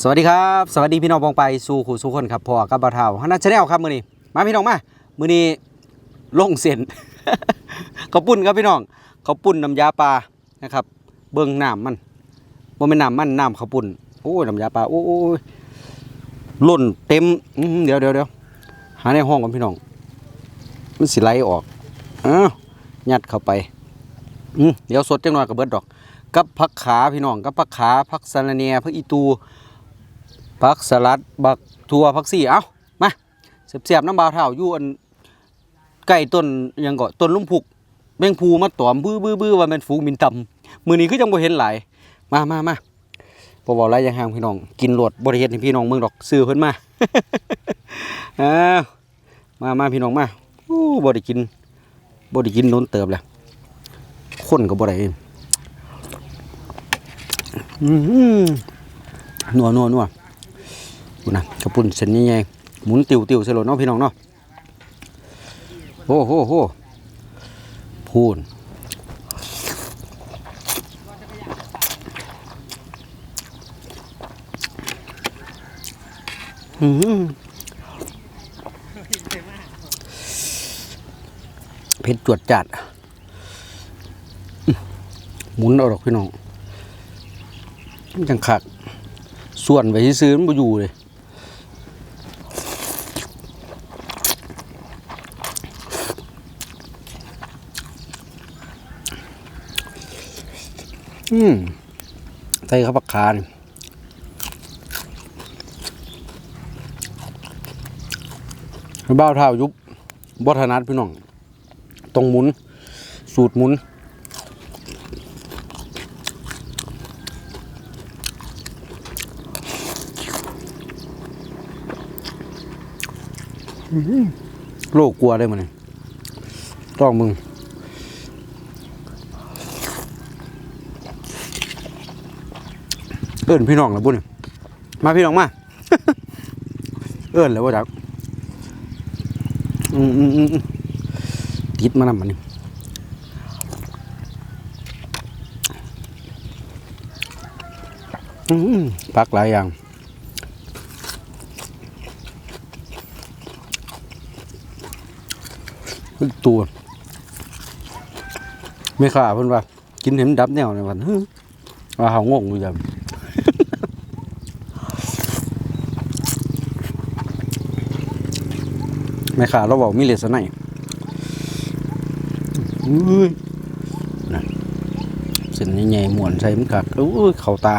สวัสดีครับ สวัสดีพี่น้องปองไปสู่ขู่สู่คนครับพ่อกับบ่าวเฒ่าฮันนัชแนลครับมือนี้มาพี่น้องมามือนี้ลงเส้นข้าวปุ้นครับพี่น้องข้าวปุ้นน้ำยาปลานะครับ เบิ่งน้ำมันบ่แม่นน้ำมันน้ำข้าวปุ้นโอ้ยน้ำยาปลาโอ้ยล้นเต็มเดี๋ยวเดี๋ยวเดี๋ยวหาในห้องก่อนพี่น้อง มันสิไหลออกอ้าวยัดเข้าไปอืเดี๋ยวสดจังหน่อยก็เบิร์ดดอก กับผักขาพี่น้องกับผักขาผักสะระเนียผักอีตู ผักสลัดบักทั่วผักซี่เอ้ามาเสียบๆน้ำบาเท่าอยู่อันใกล้ต้นยังก็ต้นลุมพุกแมงภูมาตอมบื้อบื้อบื้อว่าแมันฝูงมินตำมือนี้คือจังบ่เห็นหลายมามามาบ่บอกไรยังห่างพี่น้องกินโหลดบ่ได้เฮ็ดให้พี่น้องเมืองดอกซื้อเพิ่นมาอ้าวมามาพี่น้องมาโอ้บ่ได้กินบ่ได้กินโดนเติบแล้วคนก็บ่ได้อืมนัวนัวนัวูนะกระปุ่นเส้นใหญ่ๆหมุนติวติวใส่รถเนาะพี่น้องเนาะโอ้โหโหพูนอืมเผ็ดจวดจัด หมุนเอาดอกพี่น้องมันจังคัก ส่วนไปซื้อมันอยู่เลย อืมใส่ข้าวผักคานี่บ้าวเท้ายุบบัถนัดพี่น้อง ตรงหมุน สูตรหมุน โลกกลัวได้มันนี่ต้องมึง เอิ้นพี่น้องแล้วบุญมาพี่น้องมา เอิ้นแล้วว่าจักอืมอืมอืมอืมติดมานำมันนี่อืมปักหลายอย่างตัวไม่ข่าเพิ่นว่า กินเห็นดับแนวในวันฮึว่าเขางงอยู่จัง ไม่ขาเราบอกมีเลสไนอุ้ยนะเส้นใหญ่ๆหมวนใส่มันกัดอุ้ยเข่าตา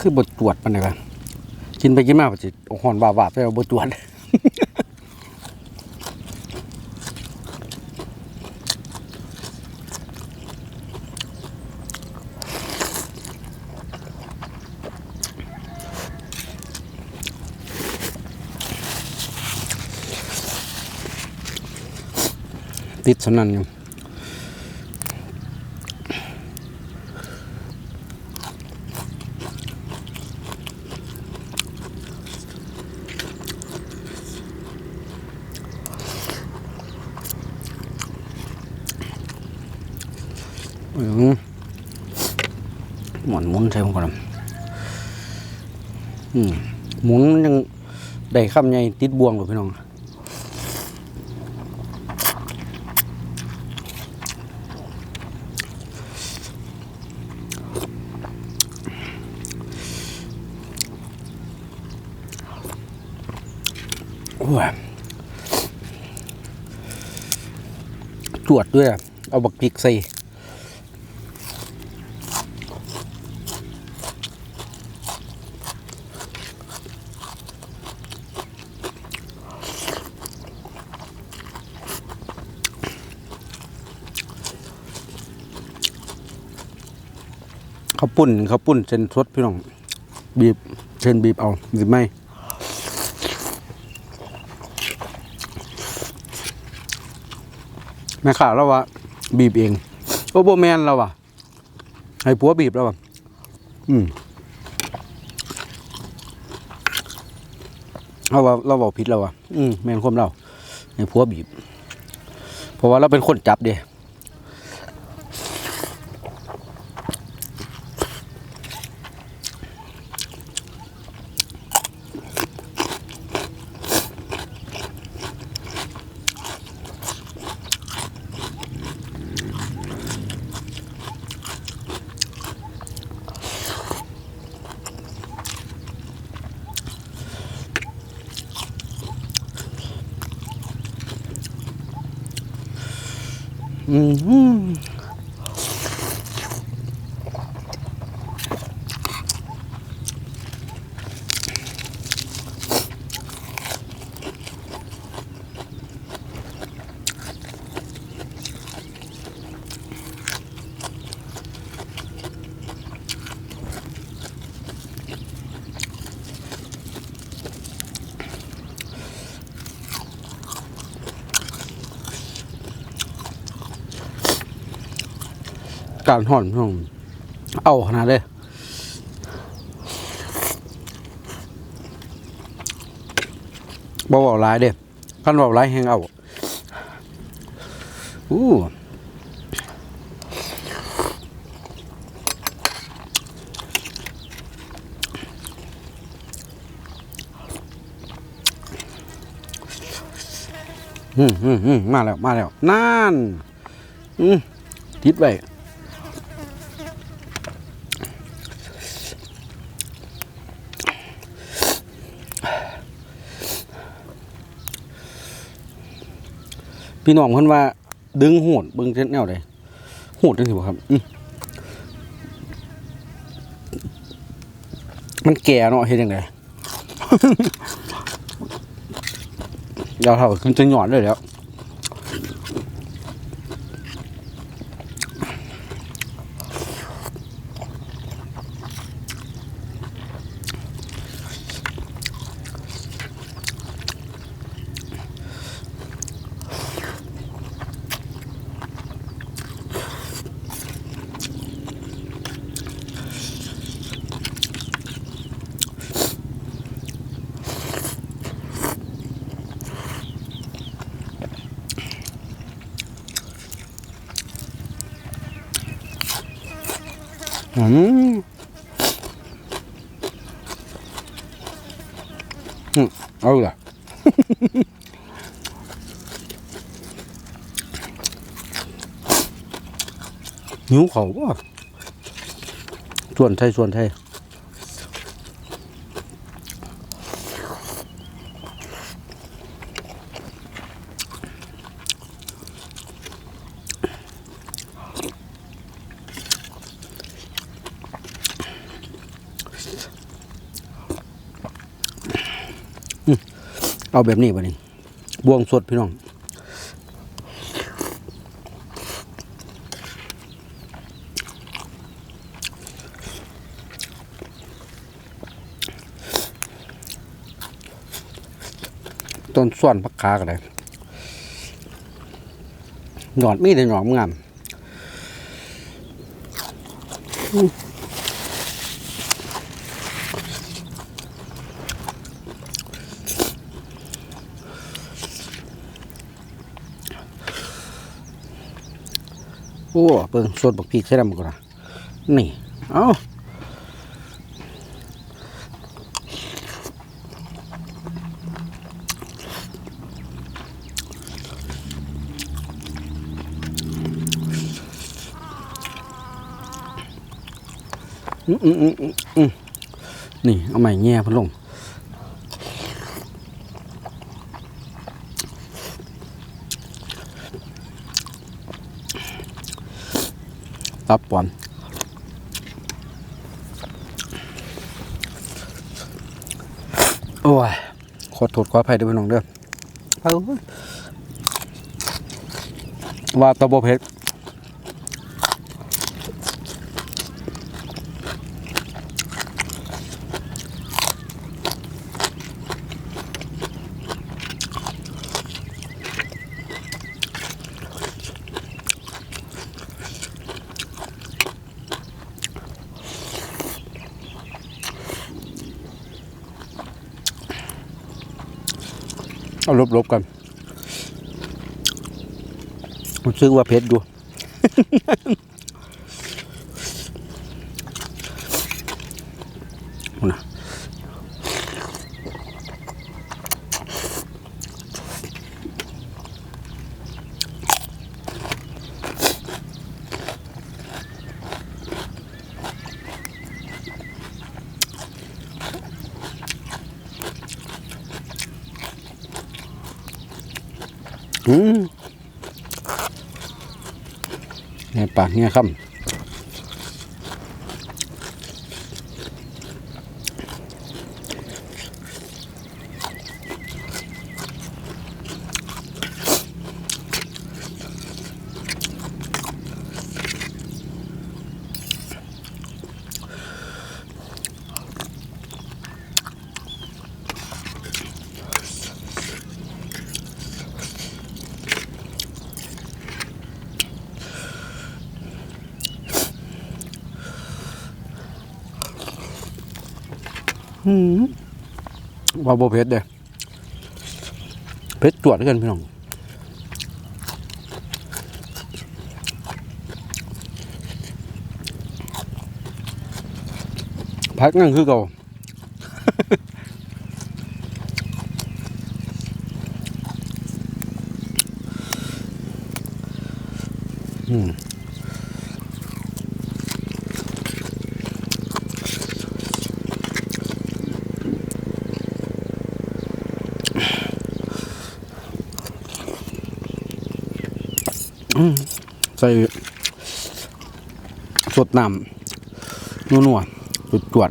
คือบทตรวจมันเลยปะกินไปกินมาปจิหอนบาบาไปเอาบจวนติดสนั่นอยู่อืม หมอนหมุนใส่ผมก่อนนะอืมหมุนมันยัง ได้คำใหญ่ติดบวงเลยพี่น้องโอ้ยจวดด้วย เอาบักพริกใส่ ข้าวปุ้นข้าวปุ้นเส้นสดพี่น้อง บีบเส้นบีบเอาหรือไม่แม่ข่าแล้วว่าบีบเองโอ้โบแมนแล้วว่ะให้ผัวบีบแล้วว่ะอืมเราว่าเราบอกผิดแล้วว่ะอืมแมนคมเราให้ผัวบีบ เพราะว่าเราเป็นคนจับเดี อืม การห่อนพี่น้องเอาขนาดเลยบ่เบาหลายเด้คันเบาหลายแหงเอาอู้อืมอืมอืมมาแล้ว มาแล้ว นั่น อืมติดไว้ พี่น้องเพิ่นว่า ดึงโหดเบิ่งเช่นแนวใดโหดจังซี่บ่ครับมันแก่เนาะเฮ็ดจังไดยาวเท่าขึ้นจะหย่อนเลยแล้ว อืมเอาล่ะหิวเขาก็ส่วนไทยส่วนไทย เอาแบบนี้ป่นี่บวงสดพี่น้องต้นส่วนพักคาก็ได้หยอดมีแต่หยอดงาม โอ้เบิ่งส่ดบักพีใช่ดำก่อนนี่ เอานี่ เอาใหม่แง่พันลง ตับปอนโอ้ยขอโทษขออภัยด้วยพี่น้องเด้อเอาเว้ยว่าตะโบเพช เอาลบๆกันรู้สึกว่าเผ็ดอยู่นะ ปากเงี้ยคำ ว่าโบเผ็ดเด้เผ็ดจวดกันพี่น้องพักนั่งคือเก่า ใส่สดน้ำนัวๆจุดจวด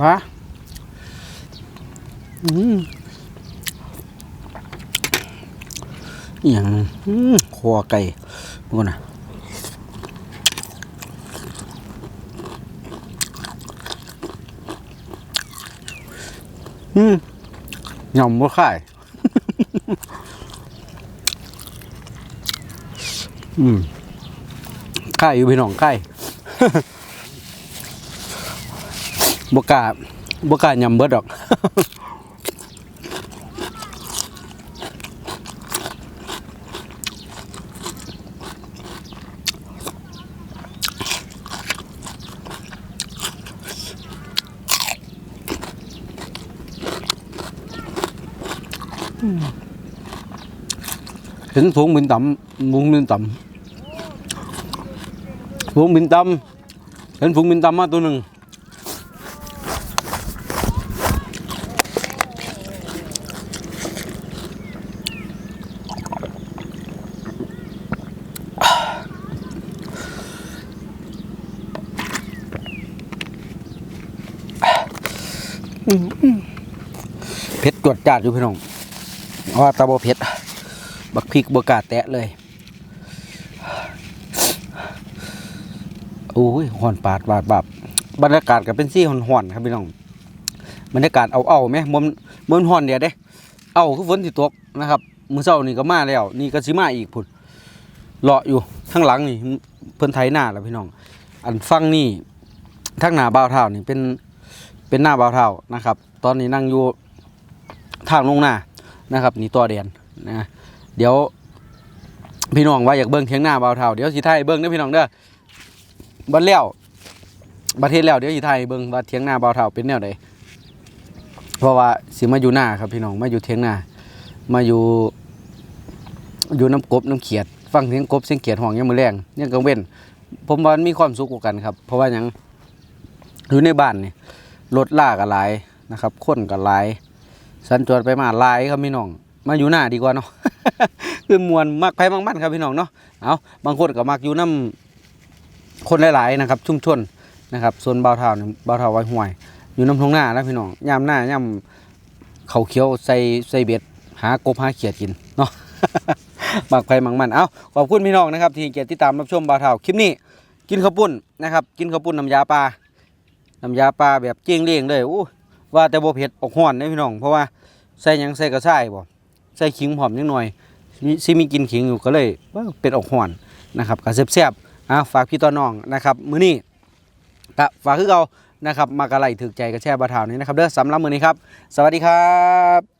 ปะอืมอหย่างอืมคอไก่พวกน่ะ อืมยำบ่ขาย อืมขายอยู่พี่น้องขายบ่กล้าบ่กล้ายำเบิดดอก เห็นฝูงบินต่ำฝูงบินต่ำฝูงบินต่ำเห็นฝูงบินต่ำมาตัวหนึ่งเผ็ดจวดจาดอยู่พี่น้องเพราะว่าตาบอเผ็ด บักพริกบกาแตะเลย โอ้ยห่อนปาดบาดบับบรรยากาศก็เป็นซี่ห่อนๆครับพี่น้อง บรรยากาศเอาเอาไหมมันมันห่อนเดียวเด้ เอาคือฝนสิตกนะครับมือเช้านี่ก็มาแล้ว นี่ก็สิมาอีกพุ่นเลาะอยู่ข้งหลังนี่เพิ่นไถหน้าแล้วพี่น้อง อันฟังนี่ทางหน้าบ่าวเท่านี่เป็นเป็นหน้าบ่าวเท่านะครับ ตอนนี้นั่งอยู่ทางลงหน้านะครับ นี่ตัวแดนนะ เดี๋ยว พี่น้องว่าอยากเบิ้งเทียงหน้าเบาเท่าเดี๋ยวสิไทยเบิ้งเด้อพี่น้องเด้อบันเลี้ยวประเทศแล้วเดี๋ยวสิไทยเบิ่งว่าเถียงนาบ่าวเฒ่าเป็นแนวใดเพราะว่าสิมาอยู่หน้าครับพี่น้องมาอยู่เถียงนามาอยู่ อยู่น้ำกบน้ำเขียด ฟังเสียงกบเสียงเขียดห้องยังมือแรงยังกังเว้นผมว่ามันมีความสุขกว่ากันครับ เพราะว่ายังอยู่ในบ้านนี่รถล่าก็หลายนะครับคนก็หลายสัญจรไปมาหลายครับพี่น้อง มาอยู่หน้าดีกว่าเนาะ คือมวนมักไปมักมันครับพี่น้องเนาะเอาบางคนก็มักอยู่น้ำคนหลายๆนะครับ ชุ่มชนนะครับส่วนเบาวเท่านี่เบาวเท่าไว้ห่วย อยู่น้ำทงหน้าแล้วพี่น้องยามหน้ายามเขาเขียวใส่ใส่เบ็ดหากบหาเขียดกินเนาะมักไปมักมันเอาขอบคุณพี่น้องนะครับ ที่เกียรติดตามรับชมบ่าวเท่าคลิปนี้ กินข้าวปุ้นนะครับ กินข้าวปุ้นน้ำยาปลาน้ำยาปลาแบบเจียงเลี้ยงเลยอู้ว่าแต่บ่เผ็ดออกห้อนเด้พี่น้องเพราะว่าใส่ยังใส่กระช่ายบ่ ใส่ขิงหอมนิดหน่อยมีสิมีกินขิงอยู่ก็เลยเป็นออกห่อนนะครับก็แซ่บๆอะฝากพี่ต่อน้องนะครับมื้อนี้ก็ฝากคือเรานะครับมากระไลถึกใจกระแช่บ่าวเทาวนี้นะครับเด้อสำหรับมื้อนี้ครับ สวัสดีครับ